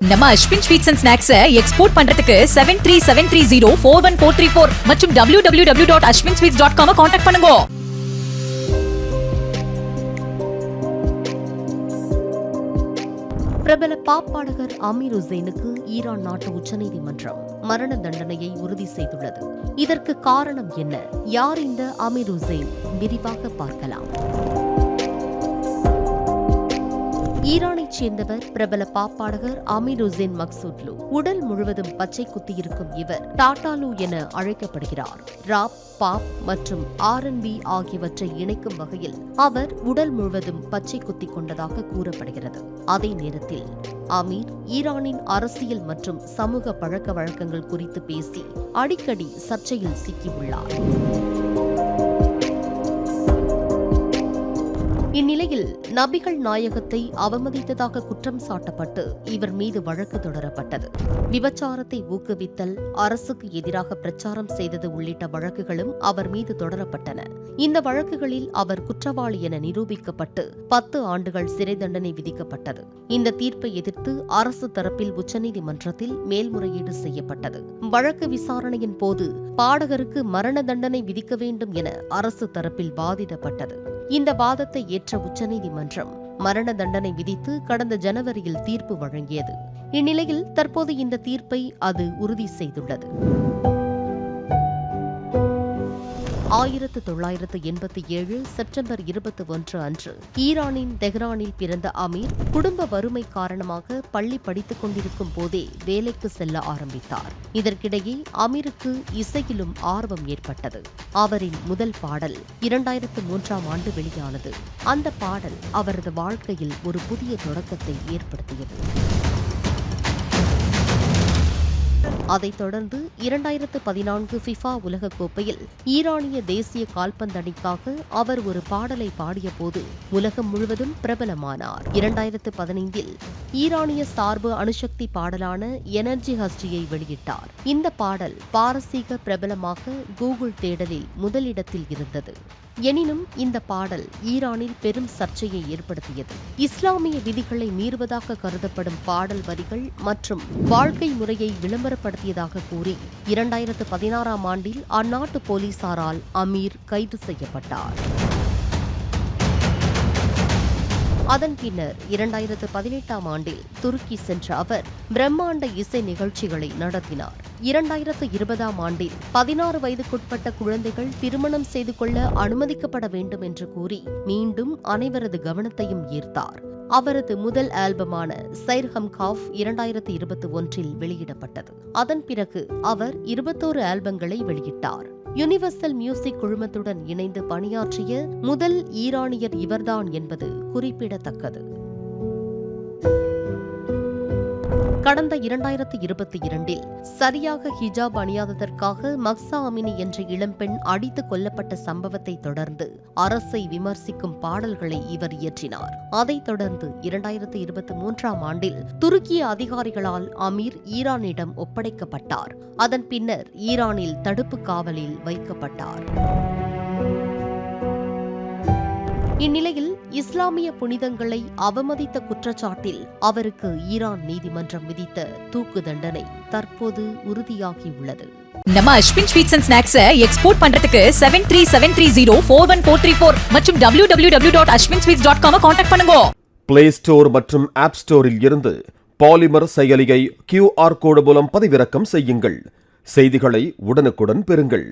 நம்ம Ashwin sweets and ஸ்நாக்ஸை export பண்றதுக்கு seven three seven three zero four one four three four மற்றும் W W W dot Ashwin sweets dot com contact பண்ணுங்க. பிரபல pop பாடகர் Amir உசேனுக்கு Iran நாட்டு உச்சநீதிமன்றம் மரண தண்டனையை உறுதி செய்துள்ளது. இதற்கு காரணம் என்ன? யார் இந்த அமீர் உசேன்? விரிவாக பார்க்கலாம். ஈரானைச் சேர்ந்தவர் பிரபல பாப்பாடகர் அமீர் உசேன் மக்சூட்லு உடல் முழுவதும் பச்சை குத்தியிருக்கும் இவர் டாட்டாலு என அழைக்கப்படுகிறார். ராப் பாப் மற்றும் ஆர் பி ஆகியவற்றை இணைக்கும் வகையில் அவர் உடல் முழுவதும் பச்சை குத்தி கொண்டதாக கூறப்படுகிறது. அதே நேரத்தில் அமீர் ஈரானின் அரசியல் மற்றும் சமூக பழக்க வழக்கங்கள் குறித்து பேசி அடிக்கடி சர்ச்சையில் சிக்கியுள்ளார். இந்நிலையில் நபிகள் நாயகத்தை அவமதித்ததாக குற்றம் சாட்டப்பட்டு இவர் மீது வழக்கு தொடரப்பட்டது. விபச்சாரத்தை ஊக்குவித்தல் அரசுக்கு எதிராக பிரச்சாரம் செய்தது உள்ளிட்ட வழக்குகளும் அவர் மீது தொடரப்பட்டன. இந்த வழக்குகளில் அவர் குற்றவாளி என நிரூபிக்கப்பட்டு பத்து ஆண்டுகள் சிறை தண்டனை விதிக்கப்பட்டது. இந்த தீர்ப்பை எதிர்த்து அரசு தரப்பில் உச்சநீதிமன்றத்தில் மேல்முறையீடு செய்யப்பட்டது. வழக்கு விசாரணையின் போது பாடகருக்கு மரண தண்டனை விதிக்க வேண்டும் என அரசு தரப்பில் வாதிடப்பட்டது. இந்த வாதத்தை ஏற்று உச்சநீதிமன்றம் மரண தண்டனை விதித்து கடந்த ஜனவரியில் தீர்ப்பு வழங்கியது. இந்நிலையில் தற்போது இந்த தீர்ப்பை அது உறுதி செய்துள்ளது. ஆயிரத்து தொள்ளாயிரத்து எண்பத்தி ஏழு செப்டம்பர் இருபத்தி ஒன்று அன்று ஈரானின் தெஹ்ரானில் பிறந்த அமீர் குடும்ப வறுமை காரணமாக பள்ளி படித்துக் கொண்டிருக்கும் போதே வேலைக்கு செல்ல ஆரம்பித்தார். இதற்கிடையே அமீருக்கு இசையிலும் ஆர்வம் ஏற்பட்டது. அவரின் முதல் பாடல் இரண்டாயிரத்து மூன்றாம் ஆண்டு வெளியானது. அந்த பாடல் அவரது வாழ்க்கையில் ஒரு புதிய தொடக்கத்தை ஏற்படுத்தியது. அதைத் தொடர்ந்து இரண்டாயிரத்து பதினான்கு ஃபிஃபா உலகக்கோப்பையில் ஈரானிய தேசிய கால்பந்தணிக்காக அவர் ஒரு பாடலை பாடியபோது உலகம் முழுவதும் பிரபலமானார். இரண்டாயிரத்து பதினைந்தில் ஈரானிய சார்பு அணுசக்தி பாடலான எனர்ஜி ஹஸ்டியை வெளியிட்டார். இந்த பாடல் பாரசீக பிரபலமாக கூகுள் தேடலில் முதலிடத்தில் இருந்தது. எனினும் இந்த பாடல் ஈரானில் பெரும் சர்ச்சையை ஏற்படுத்தியது. இஸ்லாமிய விதிகளை மீறுவதாக கருதப்படும் பாடல் வரிகள் மற்றும் வாழ்க்கை முறையை விளம்பரப்படுத்தியதாக கூறி இரண்டாயிரத்து பதினாறாம் ஆண்டில் அந்நாட்டு போலீசாரால் அமீர் கைது செய்யப்பட்டார். அதன் பின்னர் இரண்டாயிரத்து பதினெட்டாம் ஆண்டில் துருக்கி சென்ற அவர் பிரம்மாண்ட இசை நிகழ்ச்சிகளை நடத்தினார். இரண்டாயிரத்து இருபதாம் ஆண்டில் பதினாறு வயதுக்குட்பட்ட குழந்தைகள் திருமணம் செய்து கொள்ள அனுமதிக்கப்பட வேண்டும் என்று கூறி மீண்டும் அனைவரது கவனத்தையும் ஈர்த்தார். அவரது முதல் ஆல்பமான சைர்ஹம் காஃப் இரண்டாயிரத்து இருபத்தி ஒன்றில் வெளியிடப்பட்டது. அதன் பிறகு அவர் இருபத்தோரு ஆல்பங்களை வெளியிட்டார். யுனிவர்சல் மியூசிக் குழுமத்துடன் இணைந்து பணியாற்றிய முதல் ஈரானியர் இவர்தான் என்பது குறிப்பிடத்தக்கது. கடந்த இரண்டாயிரத்தி இருபத்தி இரண்டில் சரியாக ஹிஜாப் அணியாததற்காக மக்சா அமினி என்ற இளம்பெண் அடித்து கொல்லப்பட்ட சம்பவத்தை தொடர்ந்து அரசை விமர்சிக்கும் பாடல்களை இவர் இயற்றினார். அதைத் தொடர்ந்து இரண்டாயிரத்தி இருபத்தி மூன்றாம் ஆண்டில் துருக்கிய அதிகாரிகளால் அமீர் ஈரானிடம் ஒப்படைக்கப்பட்டார். அதன் பின்னர் ஈரானில் தடுப்பு காவலில் வைக்கப்பட்டார். இந்நிலையில் இஸ்லாமிய புனிதங்களை அவமதித்த குற்றச்சாட்டில் அவருக்கு ஈரான் நீதிமன்றம் விதித்த தூக்கு தண்டனை தற்போது உறுதியாகியுள்ளது. நம்ம அஸ்வின் ஸ்வீட்ஸ் அண்ட் ஸ்நாக்ஸை எக்ஸ்போர்ட் பண்றதுக்கு seven three seven three zero four one four three four மற்றும் W W W dot Ashwin sweets dot com contact பண்ணுங்க. பிளே ஸ்டோர் மற்றும் ஆப் ஸ்டோரில் இருந்து பாலிமர் செயலியை கியூஆர் கோடு மூலம் பதிவிறக்கம் செய்யுங்கள். செய்திகளை உடனுக்குடன் பெறுங்கள்.